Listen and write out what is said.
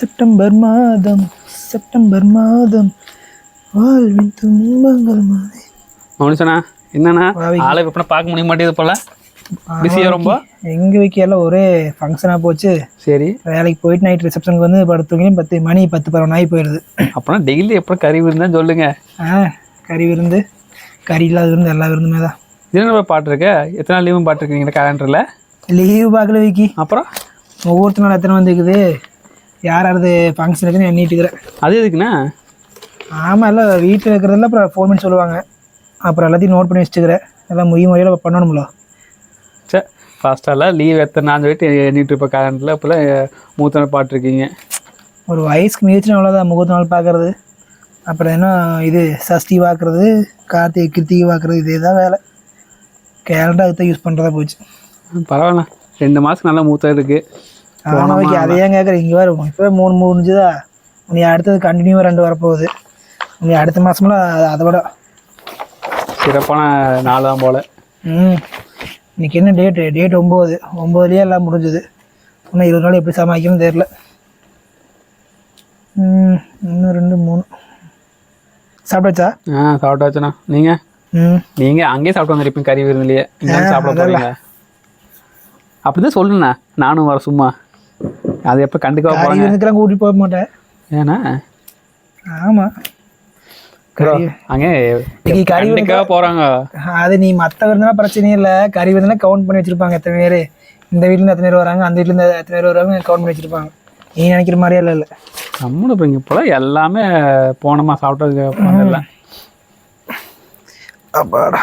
September மாதம் September மாதம். வாழ்வின் துன்பங்கள் மாறி. மனுஷனா என்னண்ணா. ஆளை விற்பனை பார்க்க முடிய மாட்டேங்குது போல. பிஸியா ரொம்ப? எங்க வைக்கல ஒரே ஃபங்க்ஷனாக போச்சு. சரி. வேலைக்கு போயிட்டு நைட் ரிசப்ஷனுக்கு வந்து படுத்துவீங்க பத்து மணி பத்து பதினொன்று ஆகி போயிடுது அப்போனா டெய்லி எப்போ கறி விருந்தா சொல்லுங்க. ஆ கறி விருந்து. கறி இல்லாத விருந்து எல்லா விருந்துமே தான். தினம் பாட்டு இருக்க? எத்தனை நாள் லீவும் பாட்டுருக்கீங்க கேலண்டரில் லீவு பார்க்கல விக்கி. அப்புறம்? ஒவ்வொருத்த நாள் எத்தனை வந்துக்குது யார் யாரது ஃபங்க்ஷன் இருக்குன்னு எண்ணிட்டுக்கிறேன் அது எதுக்குண்ணா? ஆமாம் எல்லாம் வீட்டில் இருக்கிறதெல்லாம் அப்புறம் ஃபோன் பண்ணி சொல்லுவாங்க. அப்புறம் எல்லாத்தையும் நோட் பண்ணி வச்சுக்கிறேன் எல்லாம் முய் முறையில் பண்ணணும்ல. சே ஃபஸ்ட்டெல்லாம் லீவ் எத்தனை நாள் சொல்லிட்டு எண்ணிட்டு இருப்ப கேலண்டரில் இப்போலாம் மூத்த நாள் பாட்டுருக்கீங்க ஒரு வயசுக்கு மீறிச்சுன்னா அவ்வளோதான் முகூர்த்த நாள் பார்க்குறது. அப்புறம் என்ன இது சஷ்டி பார்க்குறது கார்த்திகை கிருத்திகை பார்க்குறது இதே தான் வேலை. கேலண்டர் அதுதான் யூஸ் பண்ணுறதா போச்சு. பரவாயில்ல. ரெண்டு மாதத்துக்கு நல்லா மூத்தம் இருக்குது ஆமாம் ஓகே அதை ஏன் கேட்குறேன் இங்கே வரும் இப்போ மூணு முடிஞ்சுதா? நீ அடுத்தது கண்டினியூவாக ரெண்டு வரப்போகுது. நீ அடுத்த மாதம்லாம் அதை விட. சிறப்பான நாள் தான் போல். ம். இன்னைக்கு என்ன டேட்டு டேட் ஒம்பது. ஒம்பதுலேயே எல்லாம் முடிஞ்சுது. இன்னும் இருபது நாள் எப்படி சமாளிக்கணும்னு தெரில இன்னும் ரெண்டு மூணு. சாப்பிட்டாச்சா? ஆ சாப்பிட்டாச்சுண்ணா. நீங்கள் ம். நீங்கள் அங்கேயே சாப்பிட்டு வந்திருப்பீங்க கறி விருந்துலையே. சாப்பிட போகிறீங்க அப்படிதான் சொல்லுண்ணா. நானும் வர சும்மா. அது எப்போ கண்டுக்காம கறி போகிறாங்க விருந்துக்கெல்லாம் கூட்டிகிட்டு போக மாட்டேன். ஏன்னா? ஆமாம் விருந்து போகிறாங்க அது நீ மற்ற விருந்துனா பிரச்சனையே இல்லை. கறி விருந்துனா கவுண்ட் பண்ணி வச்சிருப்பாங்க எத்தனை பேர். இந்த வீட்டிலேருந்து எத்தனை பேர் வராங்க அந்த வீட்டிலேருந்து எத்தனை பேர் வராங்க கவுண்ட் பண்ணி வச்சிருப்பாங்க. நீ நினைக்கிற மாதிரியே இல்லை இல்லை. நம்மளும் இப்போ இங்கே போல எல்லாமே போனோமா சாப்பிட்டதுக்கு அப்பாடா.